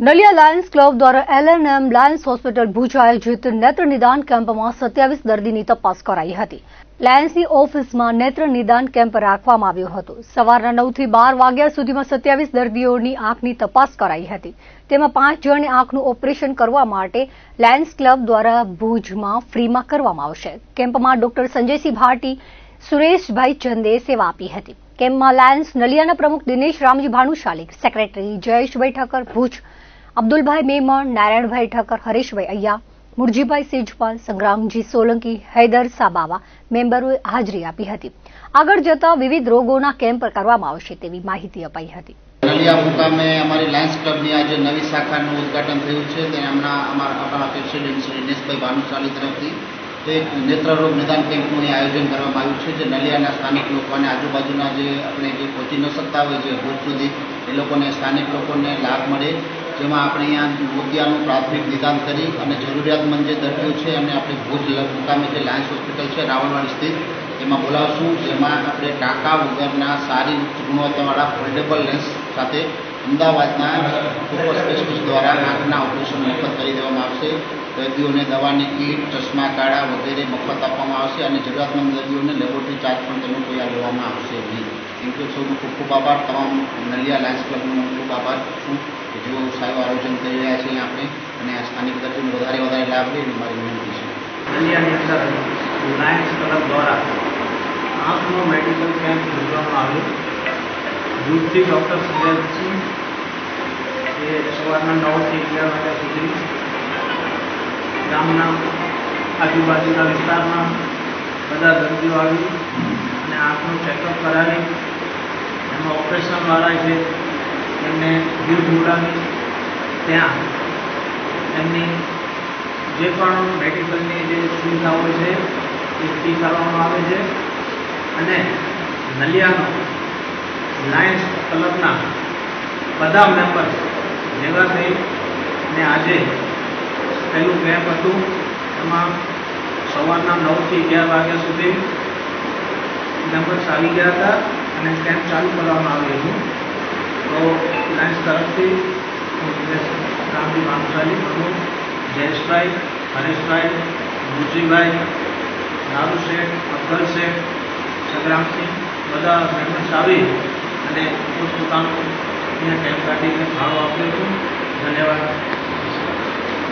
Naliya Lions Club દ્વારા LNM Lions hospital Bhuj આયોજિત નેત્ર નિદાન કેમ્પમાં સત્યાવીસ દર્દીની તપાસ કરાઈ હતી. લાયન્સની ઓફિસમાં નેત્ર નિદાન કેમ્પ રાખવામાં આવ્યો હતો. સવારના નવથી બાર વાગ્યા સુધીમાં સત્યાવીસ દર્દીઓની આંખની તપાસ કરાઈ હતી. તેમાં પાંચ જણની આંખનું ઓપરેશન કરવા માટે લાયન્સ ક્લબ દ્વારા ભુજમાં ફ્રીમાં કરવામાં આવશે. કેમ્પમાં ડોક્ટર સંજયસિંહ ભાટી, સુરેશભાઈ ચંદે સેવા આપી હતી. કેમ્પમાં લાયન્સ નલિયાના પ્રમુખ દિનેશ રામજી ભાનુશાલી, સેક્રેટરી જયેશભાઈ ઠક્કર ભુજ અબ્દુલભાઈ મેમણ, નારાયણભાઈ ઠક્કર, હરેશભાઈ અય્યા મુરજીભાઈ સેજપાલ, સંગ્રામજી સોલંકી, હૈદર સાબાવા મેમ્બરોએ હાજરી આપી હતી. આગળ જતા વિવિધ રોગોના કેમ્પ કરવામાં આવશે તેવી માહિતી અપાઈ હતી. નલિયા મુકામે અમારી લાયન્સ ક્લબની આજે નવી શાખાનું ઉદઘાટન થયું છે. તે હમણાં અમારા આપણા પ્રેસિડેન્ટ શ્રી દિનેશભાઈ ભાનુશાલી તરફથી એક નેત્રરોગ નિદાન કેમ્પનું આયોજન કરવામાં આવ્યું છે, જે નલિયાના સ્થાનિક લોકો અને આજુબાજુના જે આપણે જે પહોંચી ન શકતા હોય, જે ભૂત સુધી એ લોકોને સ્થાનિક લોકોને લાભ મળે. જેમાં આપણે અહીંયા મોતિયાનું પ્રાથમિક નિદાન કરી અને જરૂરિયાતમંદ જે દર્દીઓ છે અને આપણે ભુજ મુકામે જે લાયન્સ હોસ્પિટલ છે, રાવણવાડી સ્થિત, એમાં બોલાવશું. જેમાં આપણે ટાંકા વગરના સારી ગુણવત્તાવાળા ફોલ્ડેબલ લેન્સ સાથે અમદાવાદના સુપર સ્પેશિસ્ટ દ્વારા આંખના ઓપરેશન મફત કરી દેવામાં આવશે. દર્દીઓને દવાની કીટ, ચશ્મા, કાળા વગેરે મફત આપવામાં આવશે અને જરૂરિયાતમંદ દર્દીઓને લેબોરેટરી ચાર્જ પણ તેનો આ લેવામાં આવશે નહીં. થેન્ક યુ સૌનો ખૂબ ખૂબ આભાર. તમામ નલિયા લાયન્સ ક્લબનો ખૂબ આભાર. કે જો સારું આયોજન કરી રહ્યા છીએ આપણે અને આ સ્થાનિક દર્દીઓને વધારે વધારે લાભ લે મારી વિનંતી છે. નલિયાની અંદર લાયન્સ ક્લબ દ્વારા આંખનો મેડિકલ કેમ્પ યોજવામાં આવ્યો. ભુજથી ડૉક્ટર સુરેશસિંહ એ સવારના નવથી અગિયાર વાગ્યા સુધી ગામના આજુબાજુના વિસ્તારમાં બધા દર્દીઓ આવી અને આંખનું ચેકઅપ કરાવી. એમાં ઓપરેશનવાળા છે એમને બિલ જોડાવી ત્યાં એમની જે પણ મેડિકલની જે સુવિધાઓ છે, એ ફ્રી કરવામાં આવે છે. અને નલિયાનો લાયન્સ ક્લબના બધા મેમ્બર્સ ભેગા થઈ ને આજે પહેલું કેમ્પ હતું. એમાં સવારના નવથી અગિયાર વાગ્યા સુધી મેમ્બર્સ આવી ગયા હતા અને કેમ્પ ચાલુ કરવામાં આવ્યું હતું. તો લાયન્સ તરફથી રામજી ભાનુશાલી પ્રમુખ જયેશભાઈ હરેશભાઈ ગુરજીભાઈ લાલુ શેઠ અફગલ શેઠ સંગ્રામસિંહ બધા મેમ્બર્સ આવી અને પોતપોતાનું અહીંયા કેમ્પ કાઢીને ફાળો આપ્યો છું ધન્યવાદ.